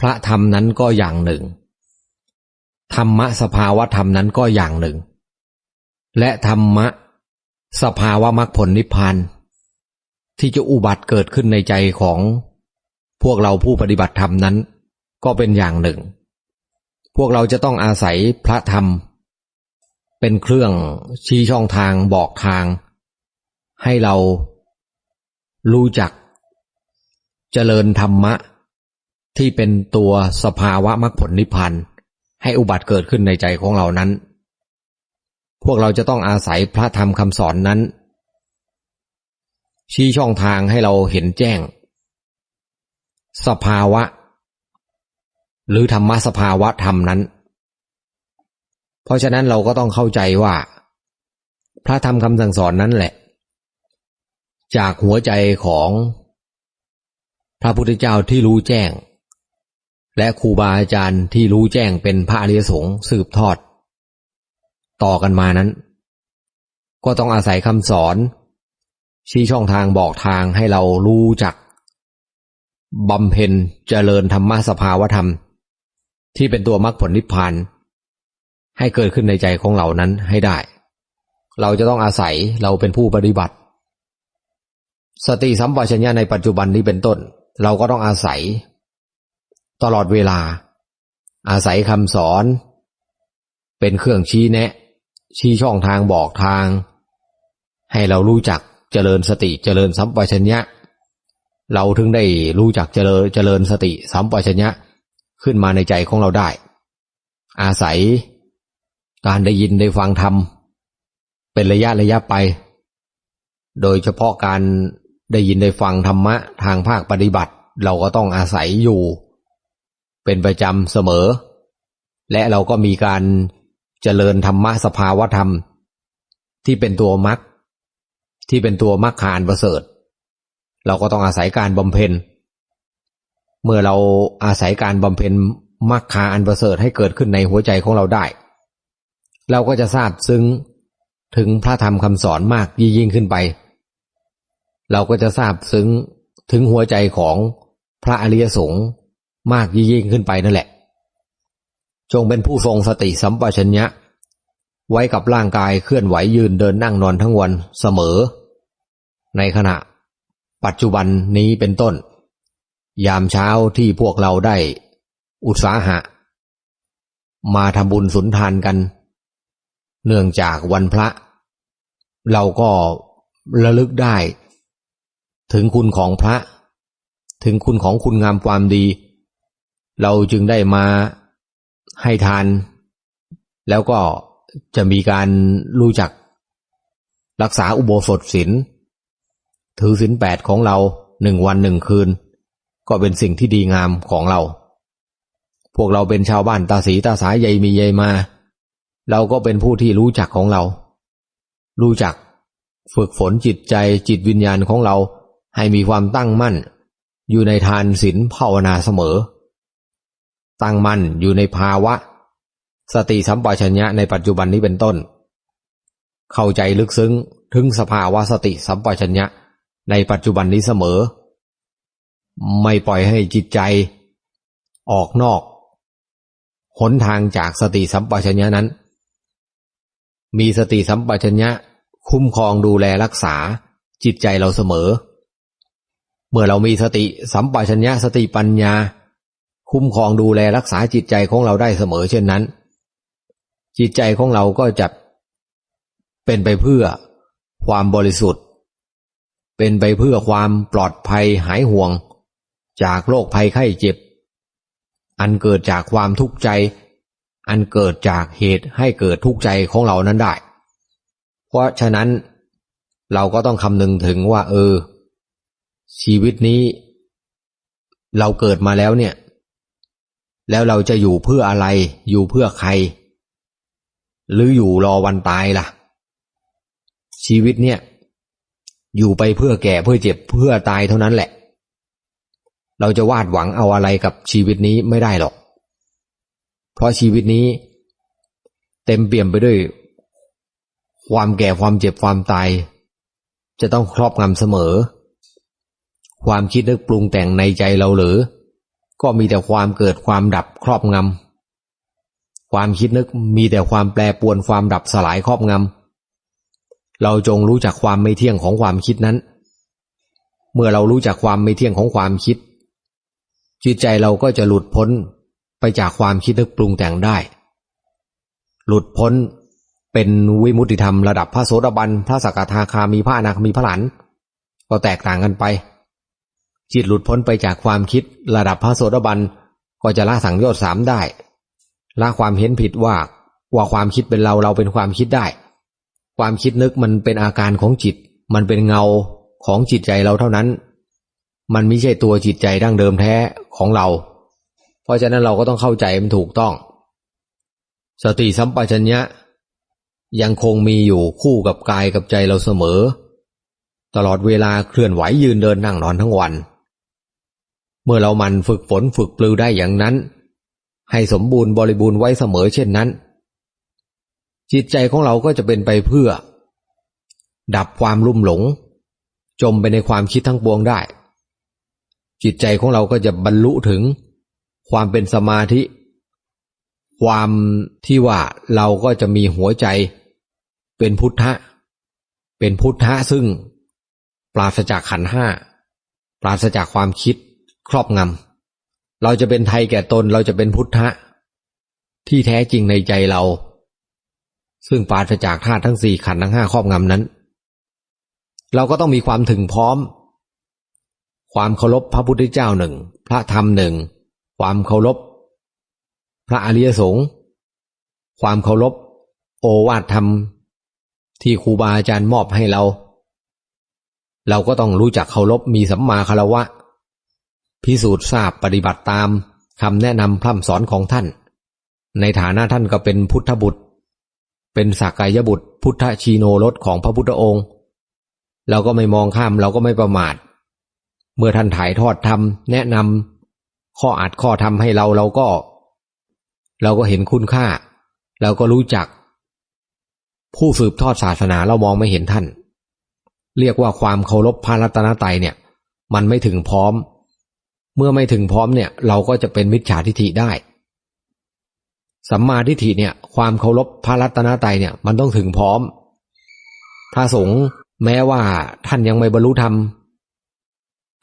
พระธรรมนั้นก็อย่างหนึ่ง ธรรมะสภาวะธรรมนั้นก็อย่างหนึ่ง และธรรมะ สภาวะมรรคผลนิพพานที่จะอุบัติเกิดขึ้นในใจของ พวกเราผู้ปฏิบัติธรรมนั้น ก็เป็นอย่างหนึ่ง พวกเราจะต้องอาศัยพระธรรม เป็นเครื่องชี้ช่องทางบอกทาง ให้เรารู้จัก เจริญธรรมะ ที่เป็นตัวสภาวะมรรคผลนิพพานให้อุบัติเกิดขึ้นในใจของเรานั้น พวกเราจะต้องอาศัยพระธรรมคำสอนนั้น ชี้ช่องทางให้เราเห็นแจ้ง สภาวะ หรือธรรมะสภาวะธรรมนั้น เพราะฉะนั้นเราก็ต้องเข้าใจว่า พระธรรมคำสั่งสอนนั้นแหละ จากหัวใจของพระพุทธเจ้าที่รู้แจ้ง และครูบาอาจารย์ที่รู้แจ้งเป็นพระอริยสงฆ์สืบทอด ต่อกันมานั้น ก็ต้องอาศัยคำสอน ชี้ช่องทางบอกทางให้เรารู้จักบำเพ็ญเจริญธรรมะสภาวธรรม ที่เป็นตัวมรรคผลนิพพาน ให้เกิดขึ้นในใจของเรานั้นให้ได้ เราจะต้องอาศัยเราเป็นผู้ปฏิบัติ สติสัมปชัญญะในปัจจุบันนี้เป็นต้น เราก็ต้องอาศัย ตลอดเวลา อาศัยคำสอน เป็นเครื่องชี้แนะ ชี้ช่องทางบอกทาง ให้เรารู้จักเจริญสติเจริญสัมปชัญญะ เราถึงได้รู้จักเจริญเจริญสติสัมปชัญญะขึ้นมาในใจของเราได้ อาศัยการได้ยินได้ฟังธรรม เป็นระยะระยะไป โดยเฉพาะการได้ยินได้ฟังธรรมะทางภาคปฏิบัติ เราก็ต้องอาศัยอยู่ เป็นประจำเสมอ และเราก็มีการเจริญธรรมะสภาวธรรม ที่เป็นตัวมรรคที่เป็นตัวมรรคานประเสริฐ เราก็ต้องอาศัยการบำเพ็ญ เมื่อเราอาศัยการบำเพ็ญมรรคาอันประเสริฐให้เกิดขึ้นในหัวใจของเราได้ เราก็จะทราบซึ้งถึงพระธรรมคำสอนมากยิ่งขึ้นไป เราก็จะทราบซึ้งถึงหัวใจของพระอริยสงฆ์ มากยิ่งขึ้นไปนั่นแหละ จงเป็นผู้ทรงสติสัมปชัญญะ ไว้กับร่างกายเคลื่อนไหวยืนเดินนั่งนอนทั้งวันเสมอ ในขณะ ปัจจุบันนี้เป็นต้น ยามเช้าที่พวกเราได้ อุตสาหะ มาทำบุญสุนทานกัน เนื่องจากวันพระ เราก็ระลึกได้ ถึงคุณของพระ ถึงคุณของคุณงามความดี เราจึงได้มาให้ทาน แล้วก็จะมีการรู้จักรักษาอุโบสถศีลถือศีลแปดของเราหนึ่งวันหนึ่งคืน ก็เป็นสิ่งที่ดีงามของเรา พวกเราเป็นชาวบ้านตาสีตาสายใยมีใยมา เราก็เป็นผู้ที่รู้จักของเรา รู้จักฝึกฝนจิตใจจิตวิญญาณของเราให้มีความตั้งมั่น อยู่ในทานศีลภาวนาเสมอ ตั้งมั่นอยู่ในภาวะ สติสัมปชัญญะในปัจจุบันนี้เป็นต้น เข้าใจลึกซึ้งถึงสภาวะสติสัมปชัญญะในปัจจุบันนี้เสมอ ไม่ปล่อยให้จิตใจ ออกนอกหนทางจากสติสัมปชัญญะนั้น มีสติสัมปชัญญะคุ้มครองดูแลรักษาจิตใจเราเสมอ เมื่อเรามีสติสัมปชัญญะสติปัญญา คุ้มครองดูแลรักษาจิตใจของเราได้เสมอเช่นนั้น จิตใจของเราก็จะเป็นไปเพื่อความบริสุทธิ์ เป็นไปเพื่อความปลอดภัยหายห่วง จากโรคภัยไข้เจ็บ อันเกิดจากความทุกข์ใจ อันเกิดจากเหตุให้เกิดทุกข์ใจของเรานั้นได้ เพราะฉะนั้นเราก็ต้องคำนึงถึงว่า เออ ชีวิตนี้ เราเกิดมาแล้วเนี่ย แล้วเราจะอยู่เพื่ออะไร อยู่เพื่อใคร หรืออยู่รอวันตายล่ะ ชีวิตเนี่ย อยู่ไปเพื่อแก่เพื่อเจ็บเพื่อตายเท่านั้นแหละ เราจะวาดหวังเอาอะไรกับชีวิตนี้ไม่ได้หรอก เพราะชีวิตนี้ เต็มเปี่ยมไปด้วย ความแก่ความเจ็บความตาย จะต้องครอบงำเสมอ ความคิดนึกปรุงแต่งในใจเราหรือ ก็มีแต่ความเกิดความดับครอบงำความคิดนึกมีแต่ความแปรปวนความดับสลายครอบงำเราจงรู้จักความไม่เที่ยงของความคิดนั้น เมื่อเรารู้จักความไม่เที่ยงของความคิด จิตใจเราก็จะหลุดพ้นไปจากความคิดนึกปรุงแต่งได้ หลุดพ้นเป็นวิมุตติธรรมระดับพระโสดาบัน พระสกทาคามีพระอนาคามีพระหลานก็แตกต่างกันไป จิตหลุดพ้นไปจากความคิดระดับพระโสดาบันก็จะละสังโยชน์สามได้ ละความเห็นผิดว่าว่าความคิดเป็นเราเราเป็นความคิดได้ ความคิดนึกมันเป็นอาการของจิต มันเป็นเงาของจิตใจเราเท่านั้น มันไม่ใช่ตัวจิตใจดั้งเดิมแท้ของเรา เพราะฉะนั้นเราก็ต้องเข้าใจมันถูกต้อง สติสัมปชัญญะ ยังคงมีอยู่คู่กับกายกับใจเราเสมอ ตลอดเวลาเคลื่อนไหวยืนเดินนั่งนอนทั้งวัน เมื่อเรามันฝึกฝนฝึกปลือได้อย่างนั้น ให้สมบูรณ์บริบูรณ์ไว้เสมอเช่นนั้น จิตใจของเราก็จะเป็นไปเพื่อ ดับความลุ่มหลง จมไปในความคิดทั้งปวงได้ จิตใจของเราก็จะบรรลุถึง ความเป็นสมาธิ ความที่ว่าเราก็จะมีหัวใจ เป็นพุทธะ เป็นพุทธะซึ่ง ปราศจากขันห้า ปราศจากความคิด ครอบงำเราจะเป็นไทยแก่ตนเราจะเป็นพุทธะ ที่แท้จริงในใจเรา ซึ่งปราศจากธาตุทั้งสี่ขันธ์ทั้งห้าครอบงำนั้น เราก็ต้องมีความถึงพร้อม ความเคารพพระพุทธเจ้าหนึ่ง พระธรรมหนึ่ง ความเคารพพระอริยสงฆ์ความเคารพโอวาทธรรม ที่ครูบาอาจารย์มอบให้เรา เราก็ต้องรู้จักเคารพมีสัมมาคารวะ พิสูจน์ทราบปฏิบัติตามคำแนะนำพร่ำสอนของท่าน ในฐานะท่านก็เป็นพุทธบุตร เป็นสักกายบุตร พุทธชีโนรสของพระพุทธองค์ เราก็ไม่มองข้ามเราก็ไม่ประมาท เมื่อท่านถ่ายทอดธรรมแนะนำข้ออัดข้อธรรมให้เราเราก็ เราก็เห็นคุณค่า เราก็รู้จัก ผู้สืบทอดศาสนาเรามองไม่เห็นท่าน เรียกว่าความเคารพพระรัตนตรัยเนี่ย มันไม่ถึงพร้อม เมื่อไม่ถึงพร้อมเนี่ย เราก็จะเป็นมิจฉาทิฐิได้ สัมมาทิฏฐิเนี่ย ความเคารพพระรัตนตรัยเนี่ย มันต้องถึงพร้อมพระสงฆ์แม้ว่าท่านยังไม่บรรลุธรรม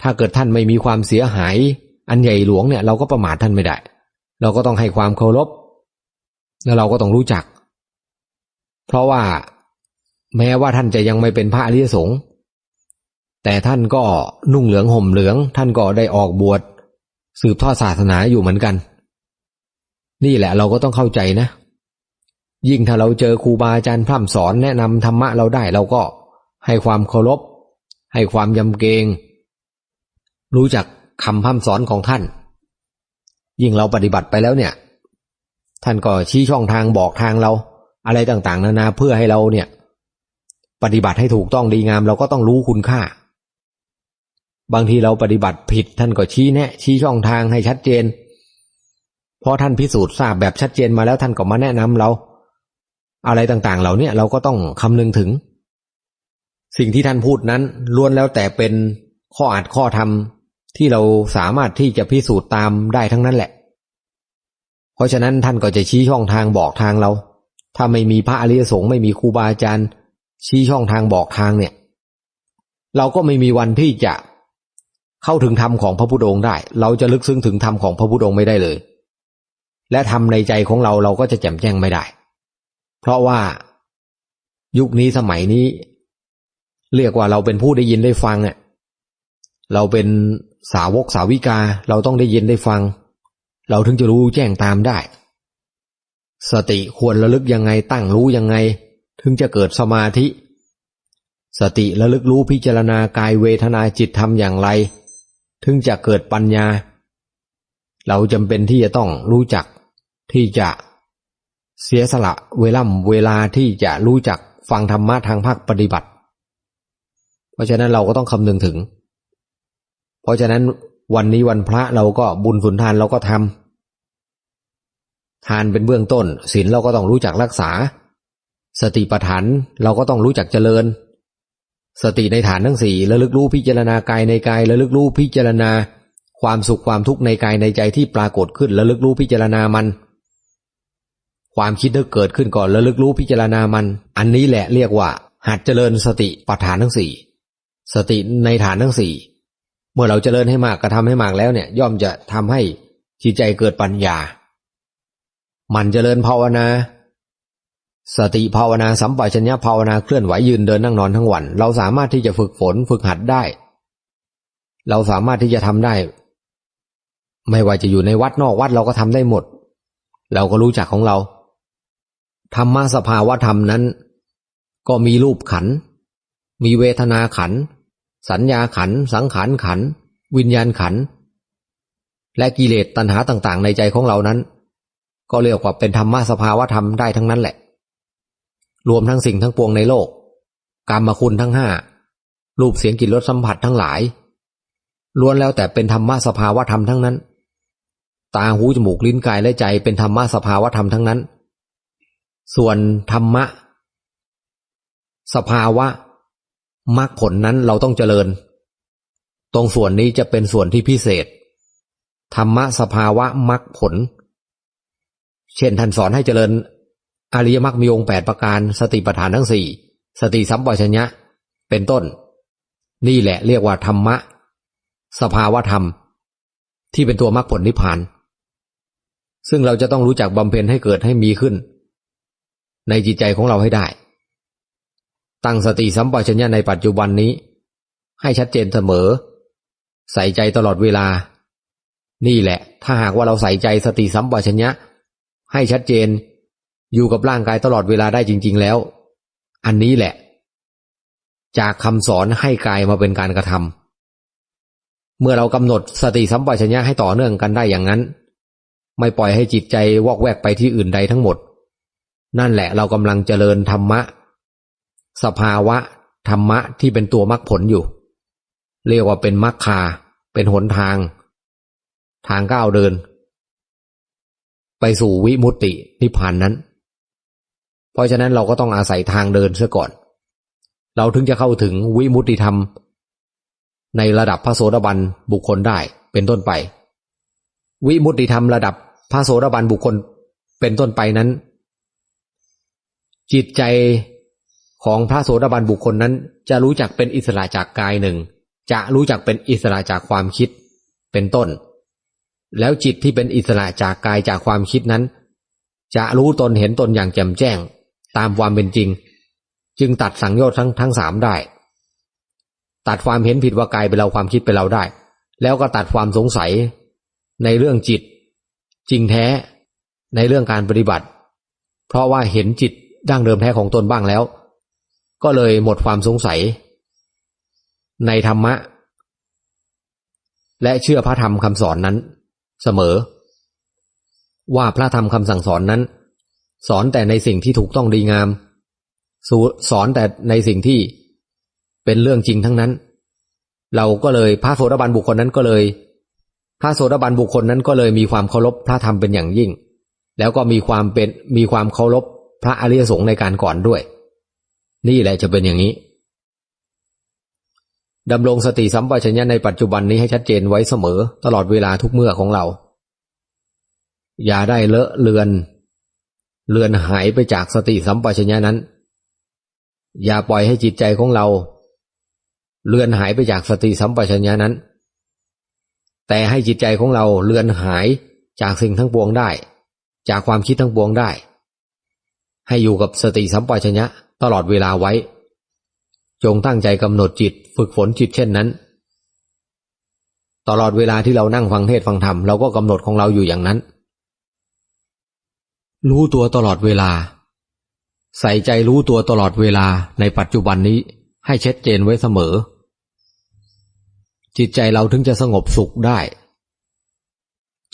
ถ้าเกิดท่านไม่มีความเสียหาย อันใหญ่หลวงเนี่ย เราก็ประมาทท่านไม่ได้ เราก็ต้องให้ความเคารพ แล้วเราก็ต้องรู้จัก เพราะว่าแม้ว่าท่านจะยังไม่เป็นพระอริยสงฆ์ แต่ท่านก็นุ่งเหลืองห่มเหลือง ท่านก็ได้ออกบวชสืบทอดศาสนาอยู่เหมือนกัน นี่แหละเราก็ต้องเข้าใจนะ ยิ่งถ้าเราเจอครูบาอาจารย์พร่ำสอนแนะนำธรรมะเราได้เราก็ให้ความเคารพ ให้ความยำเกรงรู้จักคำพร่ำสอนของท่าน ยิ่งเราปฏิบัติไปแล้วเนี่ย ท่านก็ชี้ช่องทางบอกทางเรา อะไรต่างๆ นานาเพื่อให้เราเนี่ย ปฏิบัติให้ถูกต้องดีงามเราก็ต้องรู้คุณค่า บางทีเราปฏิบัติผิดท่านก็ชี้แนะ ชี้ช่องทางให้ชัดเจน เพราะท่านพิสูจน์ทราบแบบชัดเจนมาแล้วท่านก็มาแนะนำเรา อะไรต่างๆ เหล่านี้เราก็ต้องคำนึงถึง สิ่งที่ท่านพูดนั้นล้วนแล้วแต่เป็นข้ออาจข้อธรรมที่เราสามารถที่จะพิสูจน์ตามได้ทั้งนั้นแหละ เพราะฉะนั้นท่านก็จะชี้ช่องทางบอกทางเรา ถ้าไม่มีพระอริยสงฆ์ไม่มีครูบาอาจารย์ ชี้ช่องทางบอกทางเนี่ย เราก็ไม่มีวันที่จะ เข้าถึงธรรมของพระพุทธองค์ได้ เราจะลึกซึ้งถึงธรรมของพระพุทธองค์ไม่ได้เลย และทำในใจของเราเราก็จะแจ่มแจ้งไม่ได้ เพราะว่ายุคนี้สมัยนี้ เรียกว่าเราเป็นผู้ได้ยินได้ฟังอะเราเป็นสาวกสาวิกาเราต้องได้ยินได้ฟัง เราถึงจะรู้แจ้งตามได้ สติควรระลึกยังไงตั้งรู้ยังไง ถึงจะเกิดสมาธิ สติระลึกรู้พิจารณากายเวทนาจิตทำอย่างไร ถึงจะเกิดปัญญา เราจำเป็นที่จะต้องรู้จักที่จะเสียสละเวล่ำเวลาที่จะรู้จักฟังธรรมะทางภาคปฏิบัติ เพราะฉะนั้นเราก็ต้องคำนึงถึง เพราะฉะนั้นวันนี้วันพระเราก็บุญสุนทานเราก็ทำทานเป็นเบื้องต้นศีลเราก็ต้องรู้จักรักษา สติปัฏฐานเราก็ต้องรู้จักเจริญ สติในฐานทั้งสี่ระลึกรู้พิจารณากายในกายระลึกรู้พิจารณา ความสุขความทุกข์ในกายในใจที่ปรากฏขึ้นระลึกรู้พิจารณามัน ความคิดนึกเกิดขึ้นก่อนระลึกรู้พิจารณามัน อันนี้แหละเรียกว่า หัดเจริญสติปัฏฐานทั้งสี่สติในฐานทั้งสี่เมื่อเราเจริญให้มากกระทำให้มากแล้วเนี่ย ย่อมจะทำให้จิตใจเกิดปัญญา มันเจริญภาวนา สติภาวนาสัมปชัญญะภาวนาเคลื่อนไหวยืนเดินนั่งนอนทั้งวัน เราสามารถที่จะฝึกฝนฝึกหัดได้ เราสามารถที่จะทำได้ ไม่ว่าจะอยู่ในวัดนอกวัดเราก็ทำได้หมด เราก็รู้จักของเราธรรมะสภาวะธรรมนั้น ก็มีรูปขัน มีเวทนาขัน สัญญาขัน สังขารขัน วิญญาณขัน และกิเลสตัณหาต่าง ๆ ในใจของเรานั้น ก็เรียกว่าเป็นธรรมะสภาวะธรรมได้ทั้งนั้นแหละ รวมทั้งสิ่งทั้งปวงในโลก กรรมคุณทั้งห้ารูปเสียงกลิ่นรสสัมผัสทั้งหลาย ล้วนแล้วแต่เป็นธรรมะสภาวะธรรมทั้งนั้น ตาหูจมูกลิ้นกายและใจเป็นธรรมะสภาวะธรรมทั้งนั้น ส่วนธรรมะ สภาวะมรรคผลนั้นเราต้องเจริญ ตรงส่วนนี้จะเป็นส่วนที่พิเศษ ธรรมะสภาวะมรรคผล เช่นท่านสอนให้เจริญ อริยมรรคมีองค์แปดประการสติปัฏฐานทั้งสี่สติสัมปชัญญะ เป็นต้น นี่แหละเรียกว่าธรรมะ สภาวะธรรม ที่เป็นตัวมรรคผลนิพพาน ซึ่งเราจะต้องรู้จักบำเพ็ญให้เกิดให้มีขึ้น ในจิตใจของเราให้ได้ ตั้งสติสัมปชัญญะในปัจจุบันนี้ ให้ชัดเจนเสมอ ใส่ใจตลอดเวลา นี่แหละ ถ้าหากว่าเราใส่ใจสติสัมปชัญญะ ให้ชัดเจน อยู่กับร่างกายตลอดเวลาได้จริง ๆ แล้ว อันนี้แหละ จากคำสอนให้กายมาเป็นการกระทำเมื่อเรากำหนดสติสัมปชัญญะให้ต่อเนื่องกันได้อย่างนั้น ไม่ปล่อยให้จิตใจวอกแวกไปที่อื่นใดทั้งหมด นั่นแหละเรากำลังเจริญธรรมะ สภาวะ ธรรมะที่เป็นตัวมรรคผลอยู่ เรียกว่าเป็นมรรคา เป็นหนทาง ทางก้าวเดิน ไปสู่วิมุตตินิพพานนั้น เพราะฉะนั้นเราก็ต้องอาศัยทางเดินเสียก่อน เราถึงจะเข้าถึงวิมุตติธรรม ในระดับพระโสดาบันบุคคลได้เป็นต้นไป วิมุตติธรรมระดับพระโสดาบันบุคคลเป็นต้นไปนั้น จิตใจของพระโสดาบันบุคคลนั้น จะรู้จักเป็นอิสระจากกายหนึ่ง จะรู้จักเป็นอิสระจากความคิดเป็นต้น แล้วจิตที่เป็นอิสระจากกายจากความคิดนั้น จะรู้ตนเห็นตนอย่างแจ่มแจ้ง ตามความเป็นจริง จึงตัดสังโยชน์ทั้งทั้งสามได้ ตัดความเห็นผิดว่ากายเป็นเราความคิดเป็นเราได้ แล้วก็ตัดความสงสัยในเรื่องจิต จริงแท้ในเรื่องการปฏิบัติ เพราะว่าเห็นจิตดั้งเดิมแท้ของตนบ้างแล้ว ก็เลยหมดความสงสัย ในธรรมะ และเชื่อพระธรรมคำสอนนั้น เสมอ ว่าพระธรรมคำสั่งสอนนั้น สอนแต่ในสิ่งที่ถูกต้องดีงาม สอนแต่ในสิ่งที่เป็นเรื่องจริงทั้งนั้น เราก็เลยพระโสดาบันบุคคลนั้นก็เลย พระโสดาบันบุคคลนั้นก็เลยมีความเคารพพระธรรมเป็นอย่างยิ่ง แล้วก็มีความเป็นมีความเคารพพระอริยสงฆ์ในการก่อนด้วย นี่แหละจะเป็นอย่างนี้ดำรงสติสัมปชัญญะในปัจจุบันนี้ให้ชัดเจนไว้เสมอ ตลอดเวลาทุกเมื่อของเรา อย่าได้เลอะเลือน เลือนหายไปจากสติสัมปชัญญะนั้น อย่าปล่อยให้จิตใจของเรา เลือนหายไปจากสติสัมปชัญญะนั้น แต่ให้จิตใจของเราเลือนหายจากสิ่งทั้งปวงได้ จากความคิดทั้งปวงได้ ให้อยู่กับสติสัมปชัญญะตลอดเวลาไว้ จงตั้งใจกำหนดจิตฝึกฝนจิตเช่นนั้น ตลอดเวลาที่เรานั่งฟังเทศฟังธรรมเราก็กำหนดของเราอยู่อย่างนั้น รู้ตัวตลอดเวลา ใส่ใจรู้ตัวตลอดเวลาในปัจจุบันนี้ให้ชัดเจนไว้เสมอ จิตใจเราถึงจะสงบสุขได้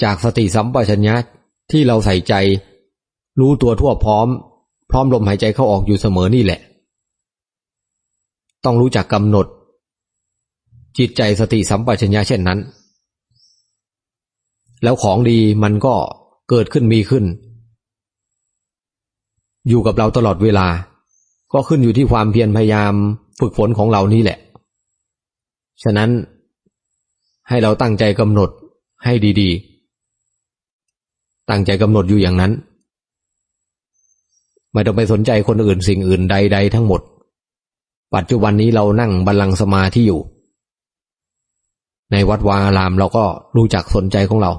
จากสติสัมปชัญญะที่เราใส่ใจ รู้ตัวทั่วพร้อม พร้อมลมหายใจเข้าออกอยู่เสมอนี่แหละ ต้องรู้จักกำหนด จิตใจสติสัมปชัญญะเช่นนั้น แล้วของดีมันก็เกิดขึ้นมีขึ้น อยู่กับเราตลอดเวลา ก็ขึ้นอยู่ที่ความเพียรพยายามฝึกฝนของเรานี่แหละ ฉะนั้นให้เราตั้งใจกำหนดให้ดีๆ ตั้งใจกำหนดอยู่อย่างนั้น ไม่ต้องไปสนใจคนอื่นสิ่งอื่นใด ๆ ทั้งหมด ปัจจุบันนี้เรานั่งบัลลังก์สมาธิอยู่ ในวัดวาอารามเราก็รู้จักสนใจของเรา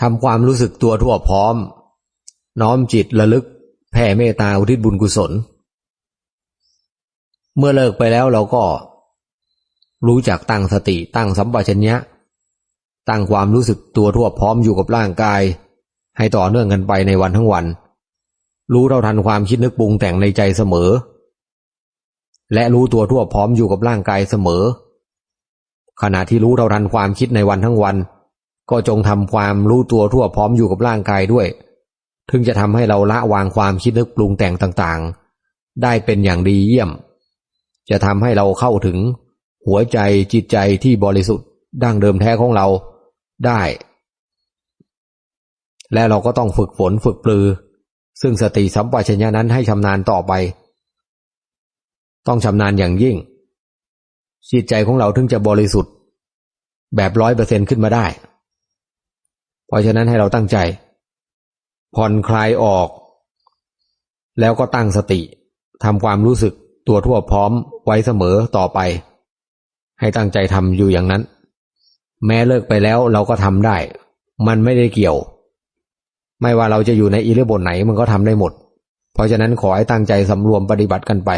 ทำความรู้สึกตัวทั่วพร้อม น้อมจิตระลึก แผ่เมตตาอุทิศบุญกุศล เมื่อเลิกไปแล้วเราก็ รู้จักตั้งสติตั้งสัมปชัญญะ ตั้งความรู้สึกตัวทั่วพร้อมอยู่กับร่างกาย ให้ต่อเนื่องกันไปในวันทั้งวัน รู้เราทันความคิดนึกปรุงแต่งในใจเสมอ และรู้ตัวทั่วพร้อมอยู่กับร่างกายเสมอ ขณะที่รู้เราทันความคิดในวันทั้งวัน ก็จงทำความรู้ตัวทั่วพร้อมอยู่กับร่างกายด้วย ถึงจะทำให้เราละวางความคิดนึกปรุงแต่งต่างๆ ได้เป็นอย่างดีเยี่ยม จะทำให้เราเข้าถึง หัวใจจิตใจที่บริสุทธิ์ดั้งเดิมแท้ของเราได้ และเราก็ต้องฝึกฝนฝึกปลือ ซึ่งสติสัมปชัญญะนั้นให้ชำนาญต่อไป ต้องชำนาญอย่างยิ่ง จิตใจของเราถึงจะบริสุทธิ์ แบบร้อยเปอร์เซ็นขึ้นมาได้ เพราะฉะนั้นให้เราตั้งใจ ผ่อนคลายออก แล้วก็ตั้งสติทำความรู้สึกตัวทั่วพร้อมไว้เสมอต่อไป ให้ตั้งใจทำอยู่อย่างนั้น แม้เลิกไปแล้วเราก็ทำได้ มันไม่ได้เกี่ยว ไม่ว่าเราจะอยู่ในอิริยบทไหนมันก็ทำได้หมด เพราะฉะนั้นขอให้ตั้งใจสำรวมปฏิบัติกันไป